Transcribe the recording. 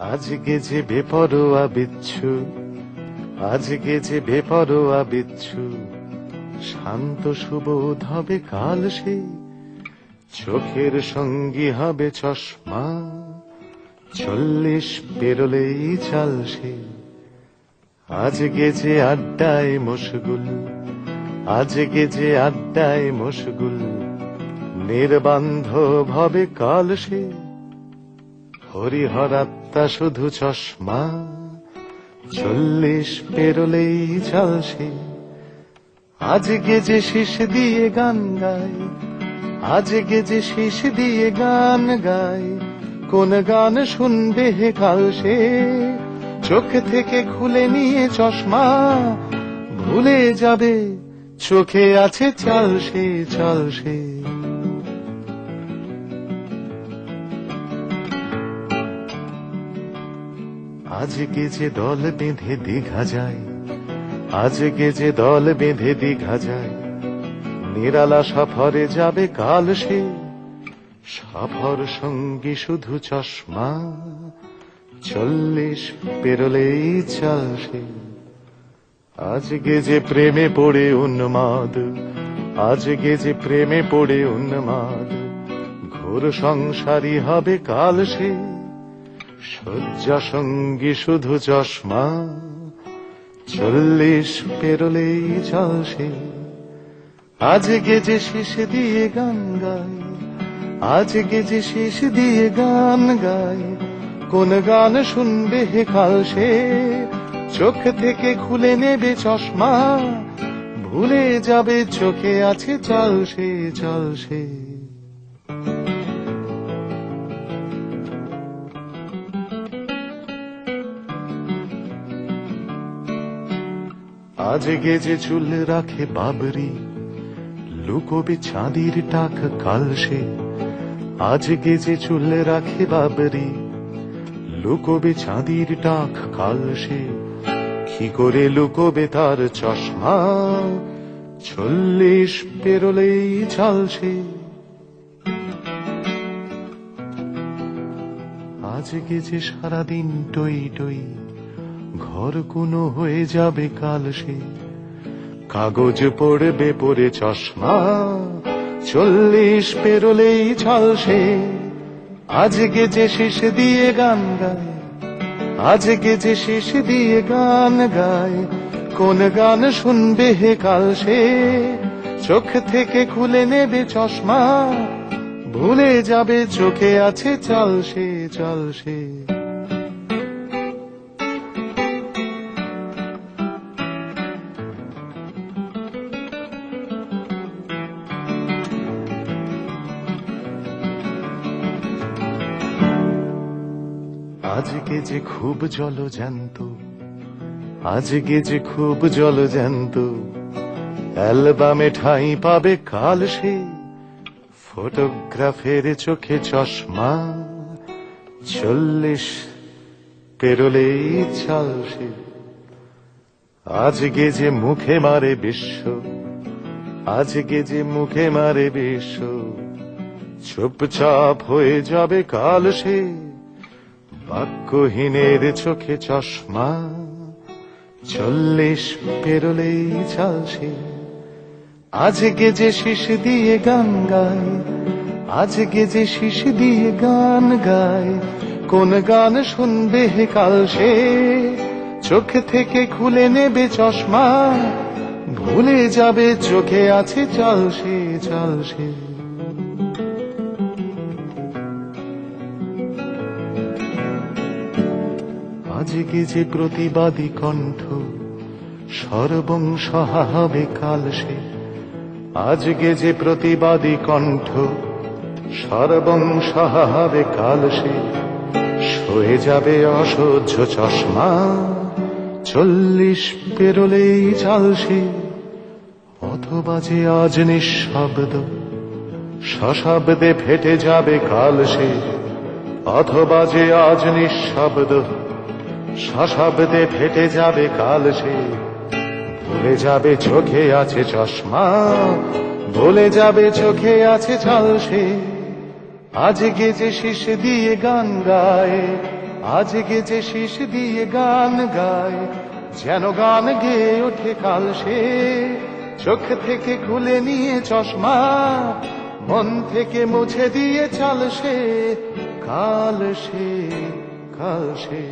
আজকে যে বেপরোয়া বিচ্ছু, আজকে যে বেপরোয়া বিচ্ছু, শান্ত সুবোধ হবে কাল সে, চোখের সঙ্গী হবে চশমা, চল্লিশ পেরোলেই চাল সে। আজকে যে আড্ডায় মশগুল, আজকে যে আড্ডায় মশগুল নির্বান্ধব হবে কাল সে। হরিহরাত্মা শুধু চশমা, চল্লিশ পেরোলেই চাল সে আজকে যে শীষ দিয়ে গান গায় আজকে যে শীষ দিয়ে গান গায় কোন গান শুনবে হে কাল সে? চোখ থেকে খুলে নিয়ে চশমা, ভুলে যাবে, চোখে আছে চাল সে চাল সে। আজকে যে দল বেঁধে দীঘা যায়, আজকে যে দল বেঁধে দীঘা যায়, নিরালা সফরে যাবে কাল সে, সফর সঙ্গী শুধু চশমা, চল্লিশ পেরোলেই চাল সে। আজকে যে প্রেমে পড়ে উন্মাদ, আজকে যে প্রেমে পড়ে উন্মাদ, ঘোর সংসারী হবে কাল সে। শয্যা সঙ্গী শুধু চশমা, চল্লিশ পেরোলেই চাল আজ যে শেষ দিয়ে গান গায় আজ যে শেষ দিয়ে গান গাই। কোন গান শুনবে হে কাল সে চোখ থেকে খুলে নেবে চশমা, ভুলে যাবে চোখে আছে চাল সে চাল সে আজকে যে চুল রাখে বাবরি, লুকোবে চাঁদির টাক কাল সে। আজকে যে চুল রাখে বাবরি, লুকোবে চাঁদির টাক কাল সে। কি করে লুকোবে তার চশমা? চল্লিশ পেরোলেই চাল সে। আজকে যে সারাদিন টই টই ঘর কোনো হয়ে যাবে কাল সে। কাগজ পড়বে পরে চশমা, চল্লিশ পেরোলেই ছাল সে। আজকে যে শেষ দিয়ে গান গায়, আজকে যে শেষ দিয়ে গান গায়, কোন গান শুনবে হে কাল সে? চোখ থেকে খুলে নেবে চশমা, ভুলে যাবে চোখে আছে চাল সে চাল সে। আজকে যে খুব জল জ্যান্ত, আজকে যে খুব জল জ্যান্ত, অ্যালবামে ঠাঁই পাবে কাল সে, ফটোগ্রাফের চোখে চশমা, চল্লিশ পেরোলেই চাল সে। আজকে যে মুখে মারে বিশ্ব, আজকে যে মুখে মারে বিশ্ব, চুপচাপ হয়ে যাবে কাল সে। বাক্যহীনের চোখে চশমা, চল্লিশ পেরোলেই চাল সে আজকে যে শিশ দিয়ে গান গায়, আজকে যে শিশ দিয়ে গান গায়, কোন গান শুনবে কাল সে? চোখ থেকে খুলে নেবে চশমা, ভুলে যাবে চোখে আছে চাল সে চাল সে আজকে যে প্রতিবাদী কণ্ঠ সর্বংসহা হবে কাল সে। আজকে যে প্রতিবাদী কণ্ঠ সর্বংসহা হবে কাল সে। সয়ে যাবে অসহ্য চশমা, চল্লিশ পেরোলেই চাল সে। অথবা যে আজ নিঃশব্দ, সশব্দে ফেটে যাবে কাল সে। অথবা যে আজ নিঃশব্দ সশব্দে ফেটে যাবে কাল সে। ভুলে যাবে চোখে আছে চশমা, ভুলে যাবে চোখে আছে চাল সে। আজ যে শিশ দিয়ে গান গায়, আজ গেছে শীষ দিয়ে গান গায়। যেন গান গেয়ে ওঠে কাল সে, চোখ থেকে খুলে নিয়ে চশমা, মন থেকে মুছে দিয়ে চাল সে, কাল সে কাল সে।